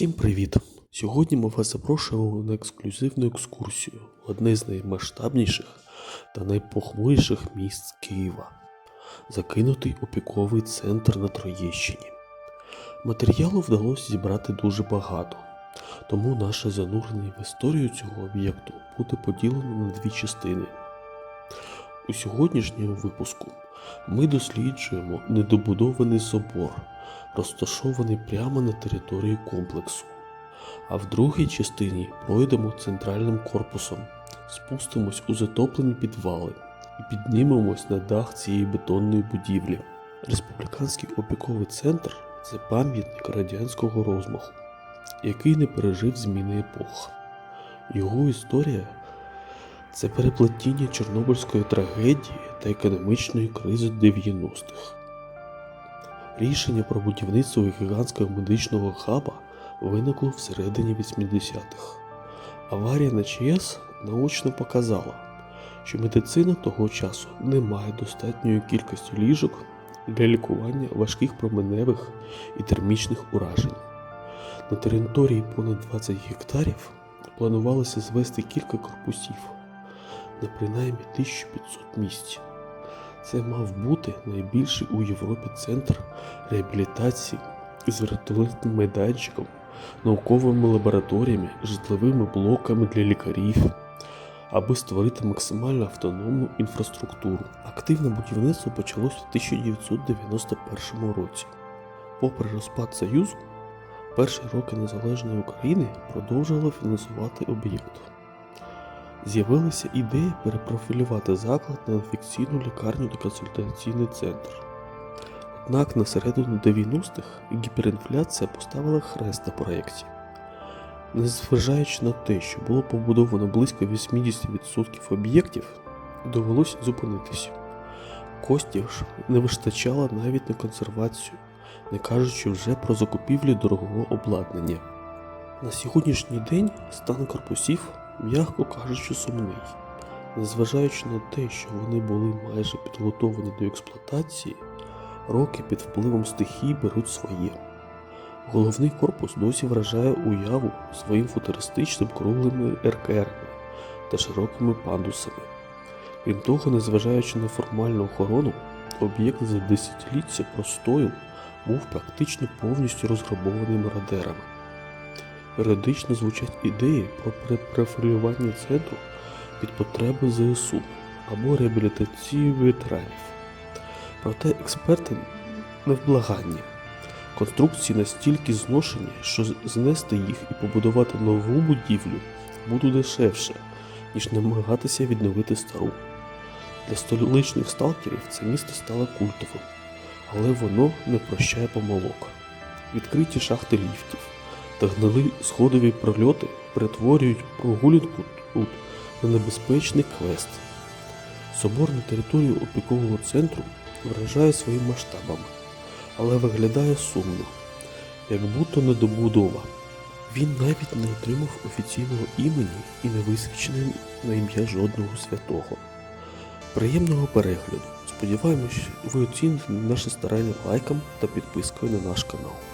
Всім привіт! Сьогодні ми вас запрошуємо на ексклюзивну екскурсію в одне з наймасштабніших та найпохмуріших міст Києва закинутий опіковий центр на Троєщині. Матеріалу вдалося зібрати дуже багато, тому наше занурення в історію цього об'єкту буде поділено на дві частини. У сьогоднішньому випуску ми досліджуємо недобудований собор, розташований прямо на території комплексу. А в другій частині пройдемо центральним корпусом, спустимось у затоплені підвали і піднімемось на дах цієї бетонної будівлі. Республіканський опіковий центр це пам'ятник радянського розмаху, який не пережив зміни епох. Його історія це переплетіння Чорнобильської трагедії та економічної кризи 90-х. Рішення про будівництво гігантського медичного хаба виникло всередині 80-х. Аварія на ЧАЕС наочно показала, що медицина того часу не має достатньої кількості ліжок для лікування важких променевих і термічних уражень. На території понад 20 гектарів планувалося звести кілька корпусів на принаймні 1500 місць. Це мав бути найбільший у Європі центр реабілітації з вертольотним майданчиком, науковими лабораторіями, житловими блоками для лікарів, аби створити максимально автономну інфраструктуру. Активне будівництво почалось в 1991 році. Попри розпад Союзу, перші роки незалежної України продовжувало фінансувати об'єкт. З'явилася ідея перепрофілювати заклад на інфекційну лікарню та консультаційний центр. Однак на середину 90-х гіперінфляція поставила хрест на проєкті. Незважаючи на те, що було побудовано близько 80% об'єктів, довелося зупинитися. Коштів ж не вистачало навіть на консервацію, не кажучи вже про закупівлю дорогого обладнання. На сьогоднішній день стан корпусів, м'яко кажучи, сумний. Незважаючи на те, що вони були майже підготовлені до експлуатації, роки під впливом стихій беруть своє. Головний корпус досі вражає уяву своїм футуристичним круглими еркерами та широкими пандусами. Крім того, незважаючи на формальну охорону, об'єкт за десятиліття простою був практично повністю розграбований мародерами. Періодично звучать ідеї про перепрофілювання центру під потреби ЗСУ або реабілітацію ветеранів. Проте експерти невблаганні. Конструкції настільки зношені, що знести їх і побудувати нову будівлю буде дешевше, ніж намагатися відновити стару. Для столичних сталкерів це місто стало культовим, але воно не прощає помилок. Відкриті шахти ліфтів та гнили сходові прольоти перетворюють прогулянку тут на небезпечний квест. Собор на території опікового центру вражає своїми масштабами, але виглядає сумно, як будто недобудова. Він навіть не отримав офіційного імені і не висвічений на ім'я жодного святого. Приємного перегляду! Сподіваємось, ви оціните наше старання лайком та підпискою на наш канал.